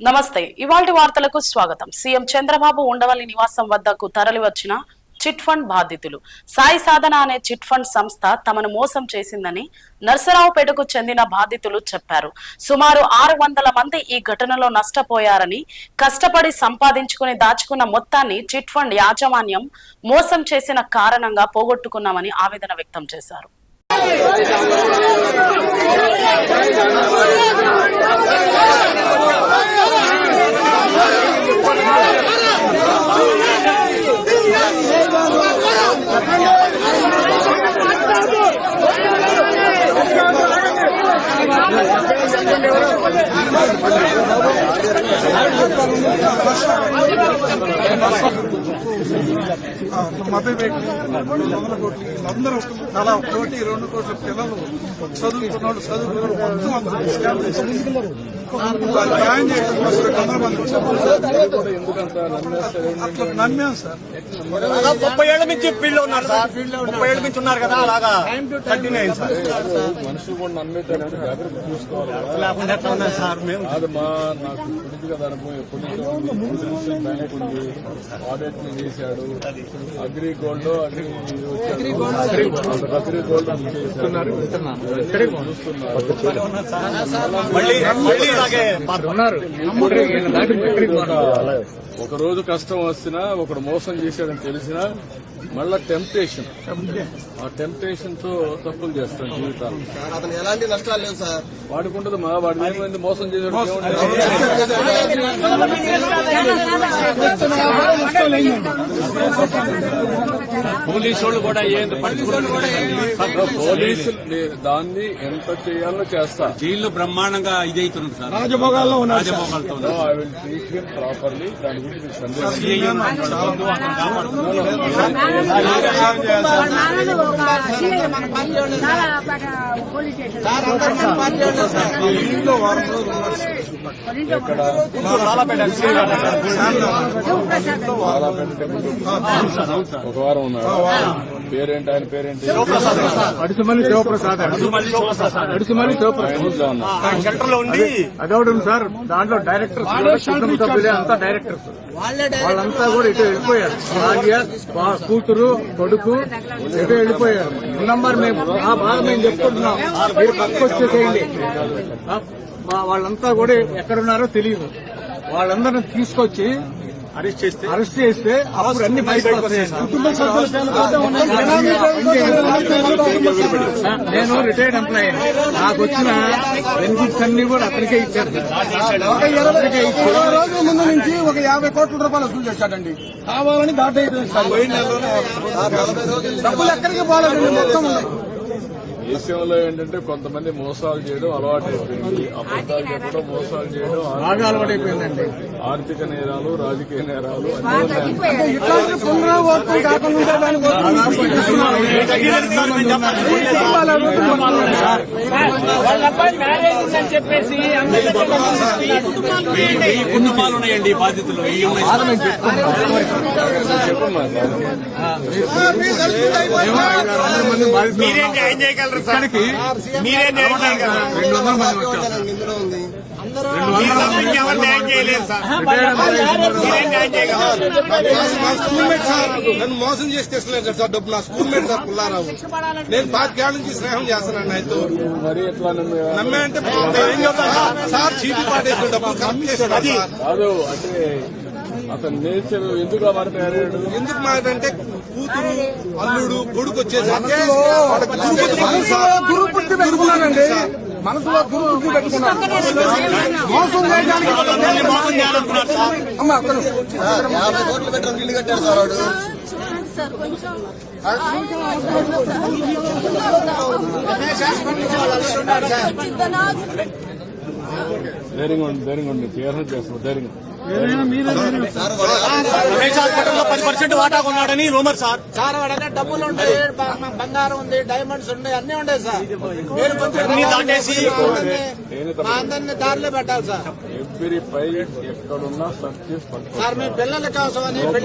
నమస్తే. ఇవాళ వార్తలకు స్వాగతం. సీఎం చంద్రబాబు ఉండవల్లి నివాసం వద్దకు తరలి వచ్చిన చిట్ ఫండ్ బాధితులు. సాయి సాధన అనే చిట్ ఫండ్ సంస్థ తమను మోసం చేసిందని నర్సరావుపేటకు చెందిన బాధితులు చెప్పారు. సుమారు ఆరు వందల మంది ఈ ఘటనలో నష్టపోయారని కష్టపడి సంపాదించుకుని దాచుకున్న మొత్తాన్ని చిట్ ఫండ్ యాజమాన్యం మోసం చేసిన కారణంగా పోగొట్టుకున్నామని ఆవేదన వ్యక్తం చేశారు. మభ్య పెట్టి వందల కోట్లు అందరూ చాలా ఒక కోటి రెండు కోట్ల పిల్లలు చదువుకున్న వాళ్ళు చదువుకున్న వాళ్ళు మొత్తం అందరూ అట్లా నమ్మాం సార్. ముప్పై ఏళ్ళ నుంచి ఫీల్డ్ ఉన్నారు సార్. ముప్పై ఏళ్ళ నుంచి ఉన్నారు కదా అలాగా కంటిన్యూ అయింది సార్. మనుషులు కూడా నమ్మేటప్పుడు జాగ్రత్త చూసుకోవాలి కదా. లేకుండా ఎట్లా ఉన్నాయి సార్ మేము? అది మా నాకు పొలిటికల్ అనుభవం ఎప్పటి నుంచో ఉంది. పొలిటికల్ బ్యాంక్ ఉంది. ఆడిట్ని చేశాడు. అగ్రి గోల్డ్ అగ్రి అగ్రి గోల్డ్ అగ్రి గోల్డ్ అని చేశాడు. చూస్తున్నారు. మళ్ళీ మళ్ళీ ఒక రోజు కష్టం వస్తున్నా ఒకడు మోసం చేశాడని తెలిసినా మళ్ళా టెంప్టేషన్ ఆ టెంప్టేషన్తో తప్పులు చేస్తాం జీవితాలు. అతను ఎలాంటి నష్టాలు లేవు సార్. వాడుకుంటుంది మా వాడి ఏమైంది? మోసం చేశాడు ఏముంది? పోలీసు వాళ్ళు కూడా ఏం లే- దాన్ని ఎంత చేయాలో చేస్తా జైల్లో బ్రహ్మాండంగా ఇదైతున్నారు సార్. రాజభోగాల్లో ప్రాపర్లీ దాని గురించి సందేహం టెంపుల్ ఒక వారం ఉన్నాడు పేరేంటి? ఆయన పేరేంటి? అడుసుమల్లి శివప్రసాద్. అడుసుమల్లి శివప్రసాద్. అదవడం సార్. దాంట్లో డైరెక్టర్స్ కుటుంబ సభ్యులే అంతా డైరెక్టర్స్ వాళ్ళంతా కూడా ఇటు వెళ్ళిపోయారు. భార్య కూతురు కొడుకు ఇటు వెళ్ళిపోయారు. నంబర్ మేము ఆ బాధ మేము చెప్పుకుంటున్నాం. మీరు పక్కకు వచ్చేసేయండి. ఆ, మా- వాళ్ళంతా కూడా ఎక్కడున్నారో తెలియదు. వాళ్ళందరిని తీసుకొచ్చి అరెస్ట్ చేస్తే అరెస్ట్ చేస్తే అప్పుడు అన్ని బయటకు వస్తాయి. నేను రిటైర్డ్ ఎంప్లాయీ నాకు వచ్చిన బెనిఫిట్స్ అన్ని కూడా అతనికే ఇచ్చారు. ఒక ఇరవై ఇరవై రోజుల ముందు నుంచి ఒక యాభై కోట్ల రూపాయలు వసూలు చేశాడండి. కావాలని దాట డబ్బులు ఎక్కడికి పోలేదండి మొత్తం ఉన్నాయి దేశంలో ఏంటంటే కొంతమంది మోసాలు చేయడం అలవాటు అయిపోయింది అబద్దాలు చెప్పడం మోసాలు చేయడం బాగా అలవాటైపోయిందండి. ఆర్థిక నేరాలు రాజకీయ నేరాలు వెయ్యి కుటుంబాలు ఉన్నాయండి బాధితులు మీరేం న్యాయం చేయగలరు సార్ మీరేం న్యాయం చేయగలరు రెండు వందల మంది వచ్చారు స్కూల్ మేట్ సార్ నన్ను మోసం చేసి తెస్తలేదు సార్ డబ్బు నా స్కూల్ మేట్ సార్ పుల్లారావు. నేను పాతికేళ్ళ నుంచి స్నేహం చేస్తున్నాను ఆయనతో ఎట్లా నమ్మే అంటే ఏం చెప్తాను సార్? చీపి పాటేసిన డబ్బులు కరెక్ట్ చేశాడు సార్. కాదు అతని నేచర్ ఎందుకు తయారయ్యాడు? ఎందుకు మాదంటే కూతురు అల్లుడు కొడుకు వచ్చేసరికి మనసులో దుర్బుద్ధి పెట్టుకున్నానండి మనసులో దుర్బుద్ధి పెట్టుకున్నాను మోసం చేయడానికి మోసం చేయాలనుకున్నారు సార్ అమ్మ అక్కడ యాభై కోట్లు పెట్టడం ఇల్లు కట్టాడు సార్ వాడు సార్ కొంచెం ధైర్యంగా ఉండి ధైర్యంగా ఉండి చేస్తాం ధైర్యంగా. రమేష్ హాస్పిటల్లో పది పర్సెంట్ వాటా కొన్నాడని రూమర్ సార్. సార్ వాడనే డబ్బులు ఉంటాయి బంగారం ఉంది డైమండ్స్ ఉన్నాయి అన్ని ఉన్నాయి సార్. మీరు కొంచెం దాటేసి అందరినీ దారిలో పెట్టాలి సార్. ఎవ్రీ పై ఎక్కడున్నా సార్ మీ పిల్లల కోసం అని